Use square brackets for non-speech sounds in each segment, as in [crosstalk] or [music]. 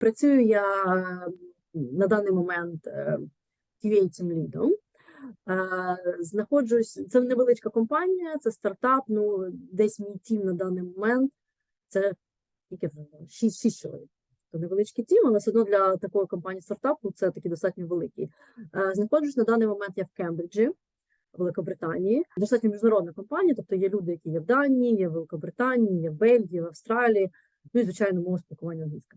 Працюю я на даний момент е, QA Team лідом. Е, Знаходжусь, це невеличка компанія, це стартап. Ну, десь мій тім на даний момент це скільки вже 6, 6 чоловік. То невеличкий тім, але все одно для такої компанії стартапу це такий достатньо великий. Е, Знаходжусь на даний момент я в Кембриджі, Великобританії. Достатньо міжнародна компанія, тобто є люди, які є в Данії, є в Великобританії, є в Бельгії, в Австралії. Ну і звичайно, мова спілкування англійська.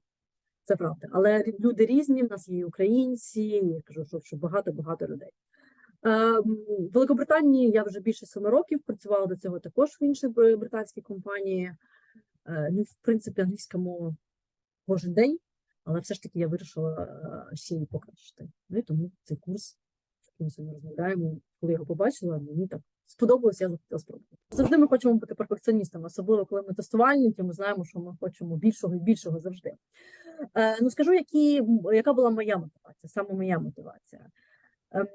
Це правда. Але люди різні, в нас є українці, я кажу, що, що багато-багато людей. Е, в Великобританії я вже більше семи років працювала до цього також в іншій британській компанії. Е, ну, в принципі, англійська мова кожен день, але все ж таки я вирішила е, ще її покращити. Ну і тому цей курс, яким ми розмовляємо, коли я його побачила, мені так сподобалося, я захотіла спробувати. Завжди ми хочемо бути перфекціоністами, особливо коли ми тестувальники, ми знаємо, що ми хочемо більшого і більшого завжди. Е, ну скажу, які, яка була моя мотивація, саме моя мотивація. Ем,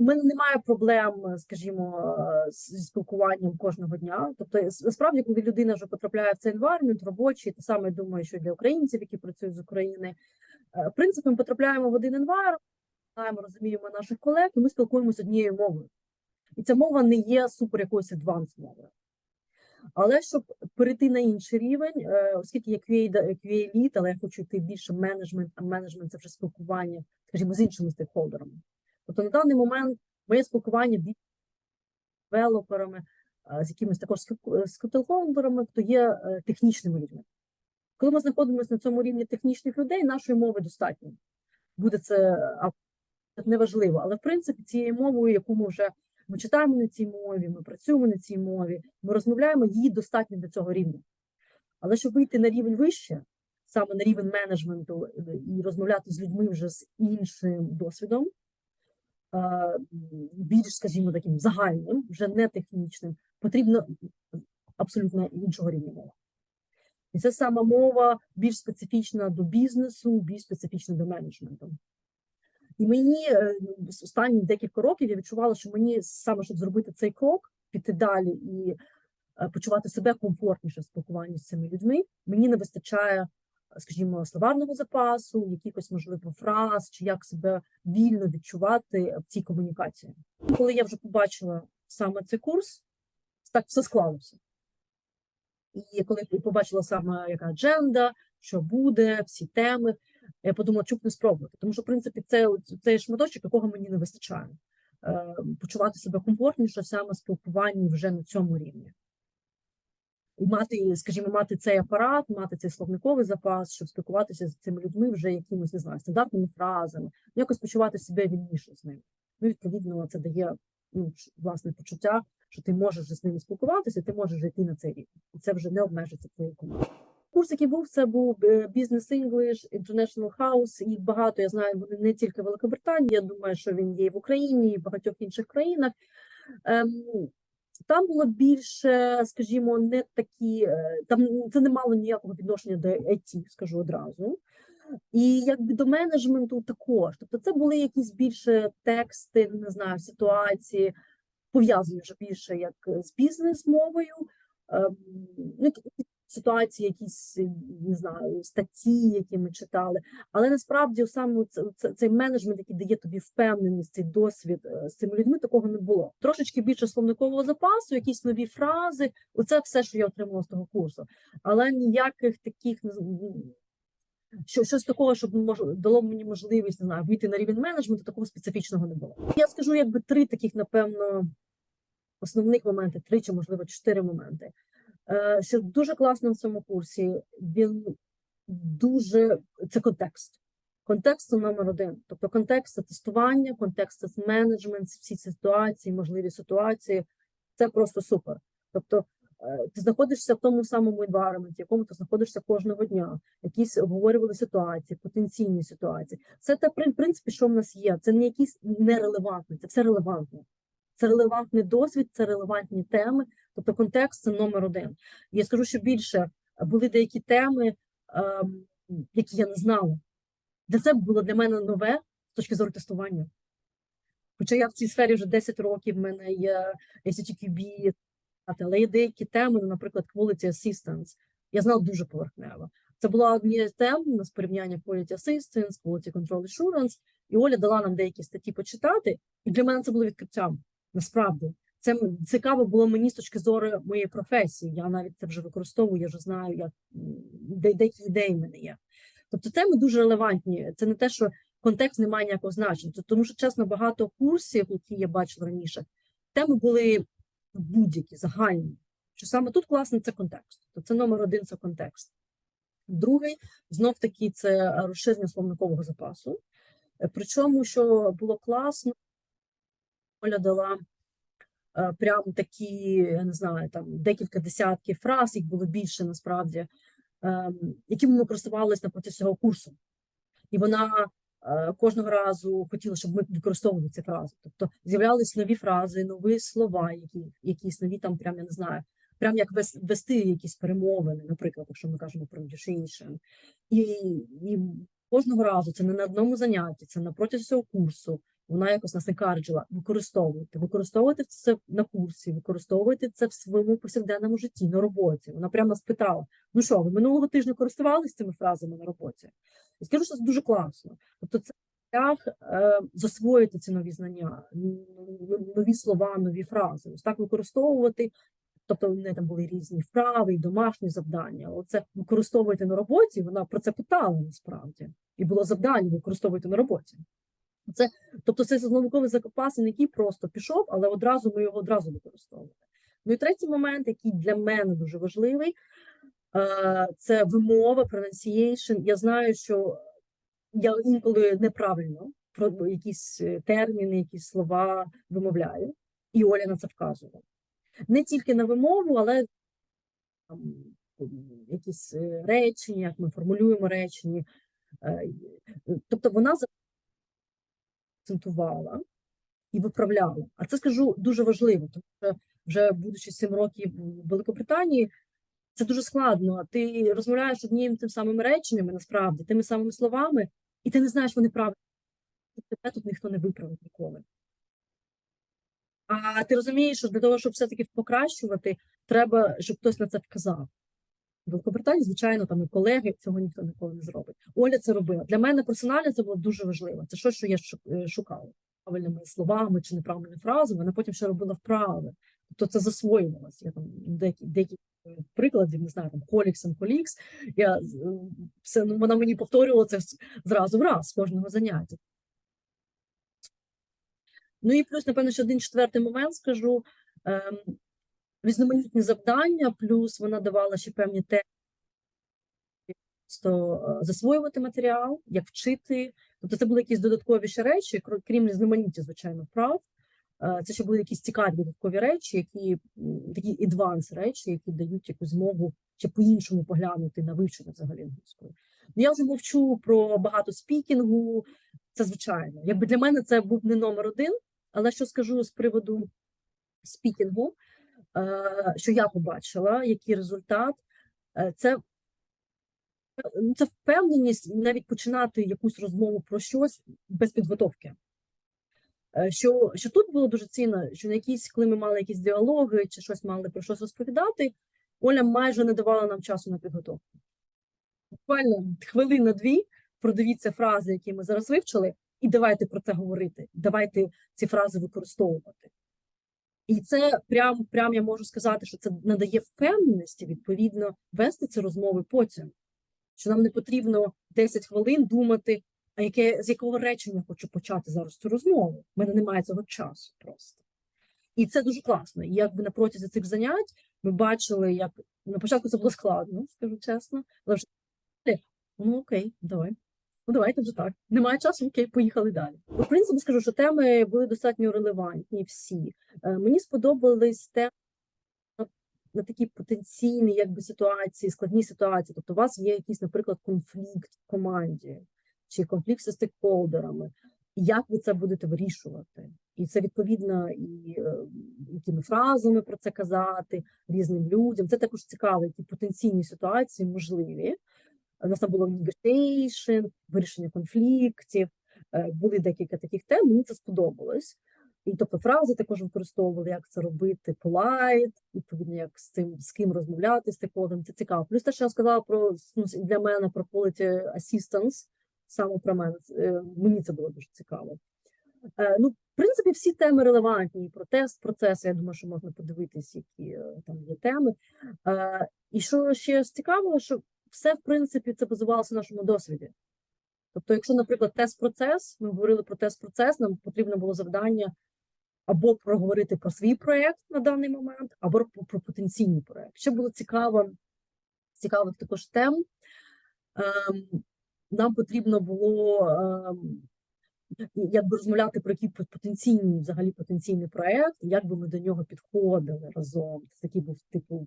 у мене немає проблем, скажімо, е, зі спілкуванням кожного дня. Тобто, насправді, коли людина вже потрапляє в цей environment робочий, те саме думаю, що для українців, які працюють з України, е, в принципі, ми потрапляємо в один environment, знаємо, розуміємо наших колег, і ми спілкуємося однією мовою. І ця мова не є супер якоюсь advanced мовою. Але щоб перейти на інший рівень, е, оскільки я QA, QA але я хочу йти більше менеджмент, а менеджмент це вже спілкування, скажімо, з іншими стейкхолдерами. Тобто на даний момент моє спілкування з девелоперами, е, з якимись також стейкхолдерами, хто є е, технічними людьми. Коли ми знаходимося на цьому рівні технічних людей, нашої мови достатньо. Буде це неважливо, але в принципі цією мовою, яку ми вже ми читаємо на цій мові, ми працюємо на цій мові, ми розмовляємо, її достатньо до цього рівня. Але щоб вийти на рівень вище, саме на рівень менеджменту е, і розмовляти з людьми вже з іншим досвідом, е, більш, скажімо, таким загальним, вже не технічним, потрібно абсолютно іншого рівня мова. І це сама мова більш специфічна до бізнесу, більш специфічна до менеджменту. І мені е, з останні декілька років я відчувала, що мені саме щоб зробити цей крок, піти далі і е, почувати себе комфортніше в спілкуванні з цими людьми, мені не вистачає, е, скажімо, словарного запасу, якихось можливо фраз, чи як себе вільно відчувати в цій комунікації. Коли я вже побачила саме цей курс, так все склалося. І коли побачила саме яка адженда, що буде, всі теми, я подумала, чому б не спробувати. Тому що, в принципі, це цей шматочок, якого мені не вистачає. Е, Почувати себе комфортніше саме спілкуванні вже на цьому рівні. І мати, скажімо, мати цей апарат, мати цей словниковий запас, щоб спілкуватися з цими людьми вже якимись, не знаю, стандартними фразами, якось почувати себе вільніше з ними. Ну, відповідно, це дає ну, власне почуття, що ти можеш з ними спілкуватися, ти можеш йти на цей рівень. І це вже не обмежиться твоєю командою. Курс, який був, це був е, Business English, International House. Їх багато. Я знаю, вони не тільки в Великобританії. Я думаю, що він є і в Україні, і в багатьох інших країнах. Ем, там було більше, скажімо, не такі, е, там це не мало ніякого відношення до IT, скажу одразу. І якби до менеджменту також. Тобто, це були якісь більше тексти, не знаю, ситуації, пов'язані вже більше як з бізнес-мовою. ем, ну, Ситуації, якісь е, не знаю, статті, які ми читали. Але насправді саме це, це, цей менеджмент, який дає тобі впевненість, цей досвід е, з цими людьми, такого не було. Трошечки більше словникового запасу, якісь нові фрази. Оце все, що я отримала з того курсу. Але ніяких таких не з- що щось такого, щоб мож, дало мені можливість не знаю, вийти на рівень менеджменту, такого специфічного не було. Я скажу, якби три таких, напевно, основних моменти, три чи можливо чотири моменти. Е, Що дуже класно в цьому курсі, він дуже це контекст. Контекст номер один. Тобто контекст тестування, контекст це менеджмент, всі ці ситуації, можливі ситуації. Це просто супер. Тобто е, ти знаходишся в тому самому environment, в якому ти знаходишся кожного дня, якісь обговорювали ситуації, потенційні ситуації. Це те, в принципі, що в нас є. Це не якісь нерелевантні, це все релевантне. Це релевантний досвід, це релевантні теми. Тобто контекст це номер один. Я скажу, що більше були деякі теми, ем, які я не знала. Де це було для мене нове з точки зору тестування. Хоча я в цій сфері вже 10 років, в мене є ACTQB, але є деякі теми, ну, наприклад, Quality Assistance, я знала дуже поверхнево. Це була однією з тем у нас порівняння Quality Assistance, Quality Control Assurance, і Оля дала нам деякі статті почитати, і для мене це було відкриттям. Насправді, це цікаво було мені з точки зору моєї професії. Я навіть це вже використовую, я вже знаю, як де, деякі ідеї в мене є. Тобто теми дуже релевантні. Це не те, що контекст не має ніякого значення. Тому що, чесно, багато курсів, які я бачила раніше, теми були будь-які, загальні. Що саме тут класно це контекст. Тобто це номер один це контекст. Другий знов таки це розширення словникового запасу. Причому, що було класно, Оля дала прям такі, я не знаю, там декілька десятків фраз, їх було більше насправді, ем, якими ми користувалися на проти всього курсу. І вона е, кожного разу хотіла, щоб ми використовували ці фрази. Тобто з'являлись нові фрази, нові слова, які, якісь нові там, прям я не знаю, прям як вес- вести якісь перемовини, наприклад, якщо ми кажемо про negotiation. І, і кожного разу це не на одному занятті, це на протязі всього курсу. Вона якось нас encouraged, використовуйте, використовуйте це на курсі, використовуйте це в своєму повсякденному житті, на роботі. Вона прямо спитала: ну що, ви минулого тижня користувалися цими фразами на роботі? І скажу, що це дуже класно. Тобто, це шлях е, засвоїти ці нові знання, н- н- нові слова, нові фрази. Ось так використовувати. Тобто вони там були різні вправи і домашні завдання. Оце використовуйте на роботі. Вона про це питала насправді, і було завдання використовувати на роботі. Це, тобто, це науковий запас, не який просто пішов, але одразу ми його одразу використовували. Ну і третій момент, який для мене дуже важливий, е, це вимова, pronunciation. Я знаю, що я інколи неправильно про якісь е, терміни, якісь слова вимовляю, і Оля на це вказувала. Не тільки на вимову, але там, якісь е, речення, як ми формулюємо речення. Тобто вона акцентувала і виправляла. А це скажу дуже важливо, тому що вже будучи 7 років в Великобританії, це дуже складно. Ти розмовляєш однією тим самими реченнями, насправді, тими самими словами, і ти не знаєш, вони правильні. Тебе тут ніхто не виправить ніколи. А ти розумієш, що для того, щоб все-таки покращувати, треба, щоб хтось на це вказав. Великобританії, звичайно, там і колеги цього ніхто ніколи не зробить. Оля це робила. Для мене персонально це було дуже важливо. Це щось, що я е, шукала правильними словами чи неправильними фразами. Вона потім ще робила вправи. Тобто це засвоювалося. Я там деякі, деякі е, прикладів, не знаю, там Колікс Колікс. Я е, все, ну, вона мені повторювала це зразу в раз з кожного заняття. Ну і плюс, напевно, ще один четвертий момент скажу. Ем, різноманітні завдання, плюс вона давала ще певні те, просто е, засвоювати матеріал, як вчити. Тобто це були якісь додаткові ще речі, кр- крім різноманіття, звичайно, вправ. Е, Це ще були якісь цікаві додаткові речі, які такі адванс речі, які дають якусь змогу ще по-іншому поглянути на вивчення взагалі англійської. Ну, Я вже мовчу про багато спікінгу. Це звичайно. Якби для мене це був не номер один, але що скажу з приводу спікінгу, що я побачила, який результат, Е, це, ну, це впевненість навіть починати якусь розмову про щось без підготовки. Е, Що, що тут було дуже цінно, що на якісь, коли ми мали якісь діалоги чи щось мали про щось розповідати, Оля майже не давала нам часу на підготовку. Буквально хвилина-дві продивіться фрази, які ми зараз вивчили, і давайте про це говорити. Давайте ці фрази використовувати. І це прям, прям я можу сказати, що це надає впевненості, відповідно, вести ці розмови потім. Що нам не потрібно 10 хвилин думати, а яке, з якого речення хочу почати зараз цю розмову. У мене немає цього часу просто. І це дуже класно. І якби на протязі цих занять ми бачили, як на початку це було складно, скажу чесно, але вже ну окей, давай. Ну, давайте вже так. Немає часу, окей, поїхали далі. В принципі, скажу, що теми були достатньо релевантні всі. Е, Мені сподобались на- на такі потенційні якби, ситуації, складні ситуації. Тобто, у вас є якийсь, наприклад, конфлікт в команді чи конфлікт зі стейкхолдерами. Як ви це будете вирішувати? І це відповідно і е, якими фразами про це казати різним людям. Це також цікаво, які потенційні ситуації можливі. У нас там було negotiation, вирішення конфліктів, е, були декілька таких тем. Мені це сподобалось. І тобто фрази також використовували, як це робити, polite, відповідно, як з цим з ким розмовляти з стейкхолдером, це цікаво. Плюс те, що я сказала про ну, для мене про quality assistance, саме про мене, е, мені це було дуже цікаво. Е, Ну, в принципі, всі теми релевантні. Про тест процесу, я думаю, що можна подивитись, які там є теми. І що ще цікаво, що все, в принципі, це базувалося на нашому досвіді. Тобто, якщо, наприклад, тест-процес, ми говорили про тест-процес, нам потрібно було завдання або проговорити про свій проєкт на даний момент, або про, потенційний проєкт. Ще було цікаво, цікавих також тем. Ем, нам потрібно було ем, якби розмовляти про який потенційний, взагалі потенційний проєкт, як би ми до нього підходили разом. Це такий був типу,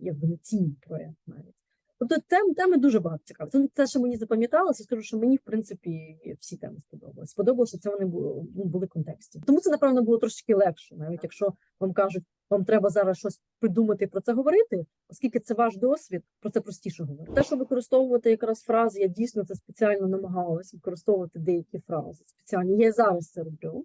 якби не цінний проєкт навіть. Тобто тем, теми дуже багато цікавих. Це те, що мені запам'яталося, скажу, що мені, в принципі, всі теми сподобалися. Сподобалося, що це вони були, ну, були в контексті. Тому це, напевно, було трошки легше, навіть якщо вам кажуть, вам треба зараз щось придумати про це говорити, оскільки це ваш досвід, про це простіше говорити. Те, що використовувати якраз фрази, я дійсно це спеціально намагалась використовувати деякі фрази. Спеціально я зараз це роблю.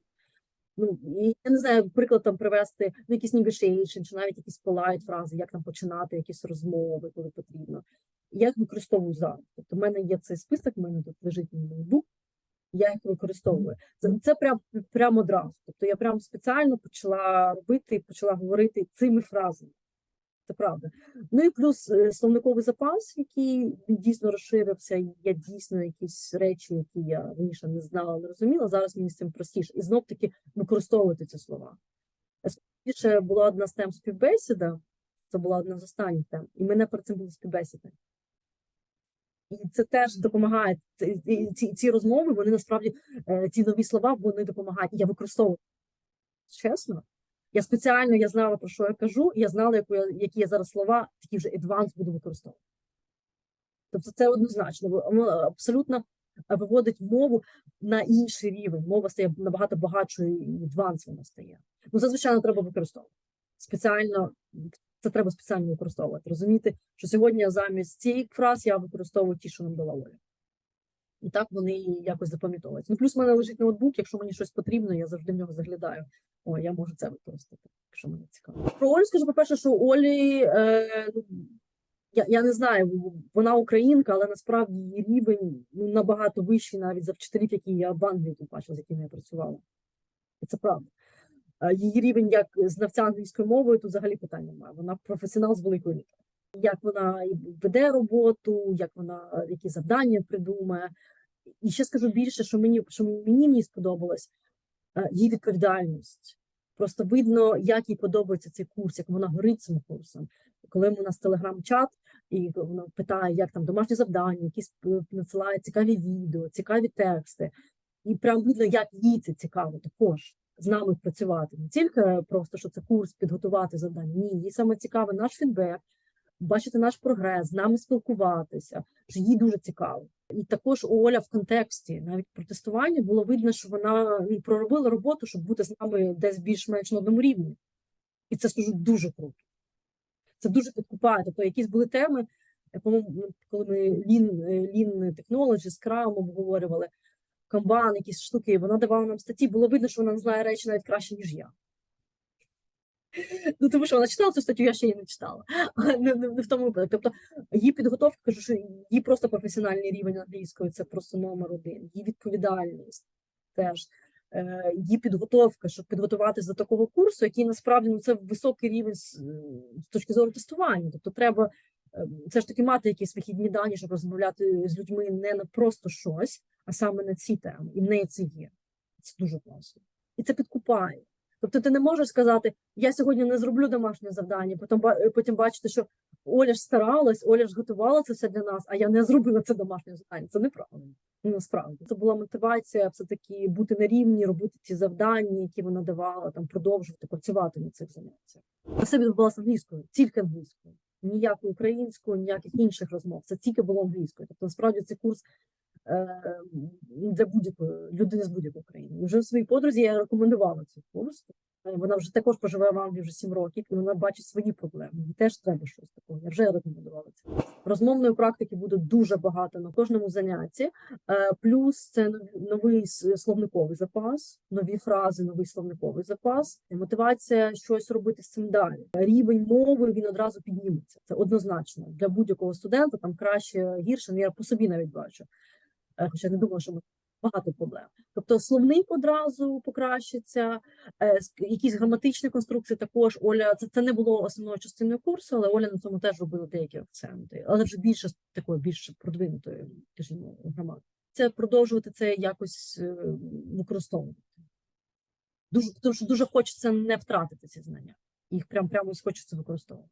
Ну, і я не знаю, приклад там привести ну, якісь negotiation, чи навіть якісь polite фрази, як там починати якісь розмови, коли потрібно. Я їх використовую зараз. Тобто, в мене є цей список, в мене тут лежить мій ноутбук, я їх використовую. Це, це прям, прямо одразу. Тобто я прям спеціально почала робити, почала говорити цими фразами. Це правда. Ну і плюс е, словниковий запас, який дійсно розширився. Є дійсно якісь речі, які я раніше не знала, не розуміла. Зараз мені з цим простіше. І знов таки використовувати ці слова. Скоріше була одна з тем співбесіда, це була одна з останніх тем, і мене перед цим були співбесіди. І це теж допомагає. Ці, ці, розмови, вони насправді, е, ці нові слова, вони допомагають. Я використовую. Чесно, я спеціально я знала, про що я кажу, і я знала, яку я, які я зараз слова, такі вже advanced буду використовувати. Тобто це однозначно, воно абсолютно виводить мову на інший рівень. Мова стає набагато багатшою і advanced вона стає. Ну, зазвичай треба використовувати. Спеціально це треба спеціально використовувати. Розуміти, що сьогодні замість цих фраз я використовую ті, що нам дала Оля. І так вони якось запам'ятовуються. Ну, плюс в мене лежить ноутбук, якщо мені щось потрібно, я завжди в нього заглядаю. О, я можу це використати, якщо мені цікаво. Про Олю скажу, по-перше, що Олі, е, ну, я я не знаю, вона українка, але насправді її рівень ну, набагато вищий навіть за вчителів, які я в Англії бачила, з якими я працювала. І це правда. Її рівень як знавця англійської мови тут взагалі питань немає. Вона професіонал з великої літери. Як вона веде роботу, як вона які завдання придумає. І ще скажу більше, що мені що мені мені сподобалось її відповідальність. Просто видно, як їй подобається цей курс, як вона горить цим курсом. Коли у нас телеграм-чат, і вона питає, як там домашні завдання, якісь надсилає цікаві відео, цікаві тексти. І прям видно, як їй це цікаво також з нами працювати. Не тільки просто що це курс підготувати завдання. Ні, їй саме цікаво наш фідбек, бачити наш прогрес, з нами спілкуватися. що Їй дуже цікаво. І також Оля в контексті навіть про тестування було видно, що вона ну, проробила роботу, щоб бути з нами десь більш-менш на одному рівні. І це скажу дуже круто. Це дуже підкупає. Тобто, якісь були теми, по-моєму, коли ми Lean, Lean Technology, Scrum обговорювали, Камбан, якісь штуки, вона давала нам статті, було видно, що вона знає речі навіть краще, ніж я. Ну, тому що вона читала цю статтю, я ще її не читала. [laughs] Не, не, не в тому випадку. Тобто її підготовка, кажу, що її просто професіональний рівень англійської це просто номер один. Її відповідальність теж, е, її підготовка, щоб підготуватися до такого курсу, який насправді ну, це високий рівень з, з точки зору тестування. Тобто, треба все ж таки мати якісь вихідні дані, щоб розмовляти з людьми не на просто щось, а саме на ці теми. І в неї це є. Це дуже класно. І це підкупає. Тобто ти не можеш сказати, я сьогодні не зроблю домашнє завдання, потім потім бачити, що Оля ж старалась, Оля ж готувала це все для нас, а я не зробила це домашнє завдання. Це неправильно. Ну, насправді це була мотивація все таки бути на рівні, робити ці завдання, які вона давала, там продовжувати працювати на цих заняттях. Все відбувалося англійською, тільки англійською ніяку українську, ніяких інших розмов. Це тільки було англійською. Тобто, насправді цей курс для будь-якої людини з будь-якої країни. Вже своїй подрузі я рекомендувала цей курс. Вона вже також проживає в Англії вже 7 років, і вона бачить свої проблеми. Їй теж треба щось такого. Я вже рекомендувала це. Розмовної практики буде дуже багато на кожному занятті. Е, Плюс це нов- новий словниковий запас, нові фрази, новий словниковий запас, мотивація щось робити з цим далі. Рівень мови він одразу підніметься. Це однозначно для будь-якого студента. Там краще гірше. Ну, я по собі навіть бачу. Е, Хоча не думаю, що багато проблем. Тобто словник одразу покращиться, е, якісь граматичні конструкції також. Оля, це, це не було основною частиною курсу, але Оля на цьому теж робила деякі акценти, але вже більше такої більш продвинутої, скажімо, граматики. Це продовжувати це якось е, використовувати. Дуже, що дуже хочеться не втратити ці знання. Їх прям прямо хочеться використовувати.